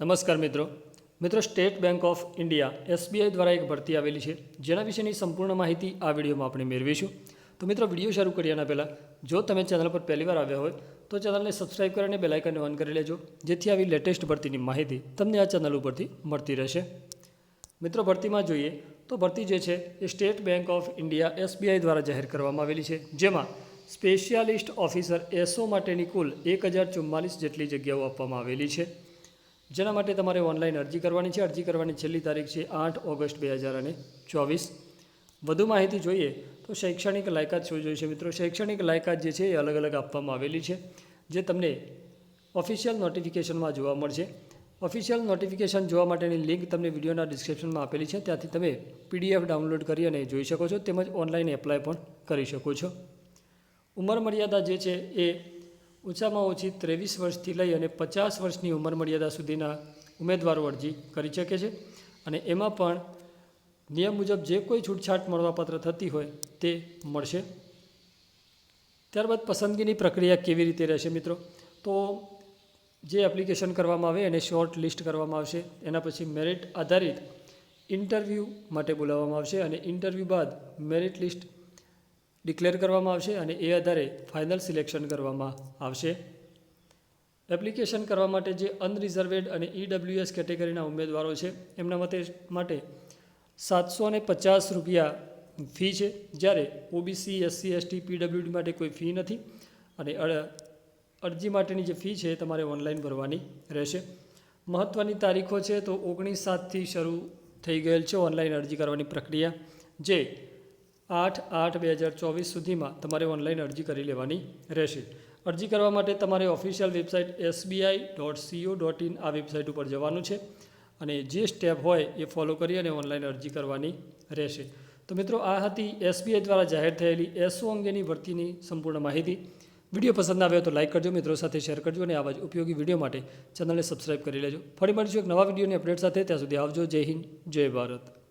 નમસ્કાર મિત્રો. મિત્રો, State Bank of India, SBI દ્વારા એક ભરતી આવેલી છે. જેના વિશેની સંપૂર્ણ માહિતી આ વિડીયોમાં આપણે મેળવીશું. તો મિત્રો, વીડિયો શરૂ કર્યાના પહેલાં. જો તમે ચેનલ પર પહેલીવાર આવ્યા હોય, તો ચેનલને સબસ્ક્રાઇબ કરીને બેલાઇકનને ઓન કરી લેજો. જેથી આવી લેટેસ્ટ ભરતીની માહિતી તમને આ ચેનલ ઉપરથી મળતી રહેશે. મિત્રો, ભરતીમાં જોઈએ તો ભરતી જે છે, એ State Bank of India, SBI દ્વારા જાહેર કરવામાં આવેલી છે. જેમાં સ્પેશિયાલિસ્ટ ઓફિસર એસઓ માટેની કુલ એક હજાર ચુમ્માલીસ જેટલી જગ્યાઓ આપવામાં આવેલી છે. જેના માટે તમારે ઓનલાઈન અરજી કરવાની છે. અરજી કરવાની છેલ્લી તારીખ છે આઠ ઓગસ્ટ બે હજાર અને ચોવીસ. વધુ માહિતી જોઈએ તો શૈક્ષણિક લાયકાત શું જોઈશે મિત્રો? શૈક્ષણિક લાયકાત જે છે એ અલગ અલગ આપવામાં આવેલી છે, જે તમને ઓફિશિયલ નોટિફિકેશનમાં જોવા મળશે. ઓફિશિયલ નોટિફિકેશન જોવા માટેની લિંક તમને વિડીયોના ડિસ્ક્રિપ્શનમાં આપેલી છે. ત્યાંથી તમે પીડીએફ ડાઉનલોડ કરી અને જોઈ શકો છો. તેમજ ઓનલાઈન એપ્લાય પણ કરી શકો છો. ઉંમર મર્યાદા જે છે એ ઓછામાં ઓછી ત્રેવીસ વર્ષથી લઈ અને પચાસ વર્ષની ઉંમર મર્યાદા સુધીના ઉમેદવારો અરજી કરી શકે છે. અને એમાં પણ નિયમ મુજબ જે કોઈ છૂટછાટ મળવાપાત્ર થતી હોય તે મળશે. ત્યારબાદ પસંદગીની પ્રક્રિયા કેવી રીતે રહેશે મિત્રો? તો જે એપ્લિકેશન કરવામાં આવે એને શોર્ટ લિસ્ટ કરવામાં આવશે. એના પછી મેરિટ આધારિત ઇન્ટરવ્યૂ માટે બોલાવવામાં આવશે અને ઇન્ટરવ્યૂ બાદ મેરિટ લિસ્ટ ડિક્લેર કરવામાં આવશે અને એ આધારે ફાઇનલ સિલેક્શન કરવામાં આવશે. એપ્લિકેશન કરવા માટે જે અનરિઝર્વેડ અને ઈડબ્લ્યુએસ કેટેગરીના ઉમેદવારો છે, એમના મતે માટે સાતસો ને પચાસ રૂપિયા ફી છે. જ્યારે ઓબીસી એસસી એસટી પીડબ્લ્યુડી માટે કોઈ ફી નથી અને અરજી માટેની જે ફી છે તમારે ઓનલાઈન ભરવાની રહેશે. મહત્ત્વની તારીખો છે તો ઓગણીસ સાતથી શરૂ થઈ ગયેલ છે ઓનલાઈન અરજી કરવાની પ્રક્રિયા. જે આઠ આઠ બે હજાર ચોવીસ સુધીમાં તમારે ઓનલાઈન અરજી કરી લેવાની રહેશે. અરજી કરવા માટે તમારે official website SBI dot co dot in આ વેબસાઇટ ઉપર જવાનું છે અને જે સ્ટેપ હોય એ ફોલો કરી અને ઓનલાઈન અરજી કરવાની રહેશે. તો મિત્રો, આ હતી એસબીઆઈ દ્વારા જાહેર થયેલી એસઓ અંગેની ભરતીની સંપૂર્ણ માહિતી. વીડિયો પસંદ આવ્યો તો લાઇક કરજો, મિત્રો સાથે શેર કરજો અને આવા જ ઉપયોગી વીડિયો માટે ચેનલને સબસ્ક્રાઇબ કરી લેજો. ફરી મળીશું એક નવા વિડીયોની અપડેટ સાથે. ત્યાં સુધી આવજો. જય હિન્દ, જય ભારત.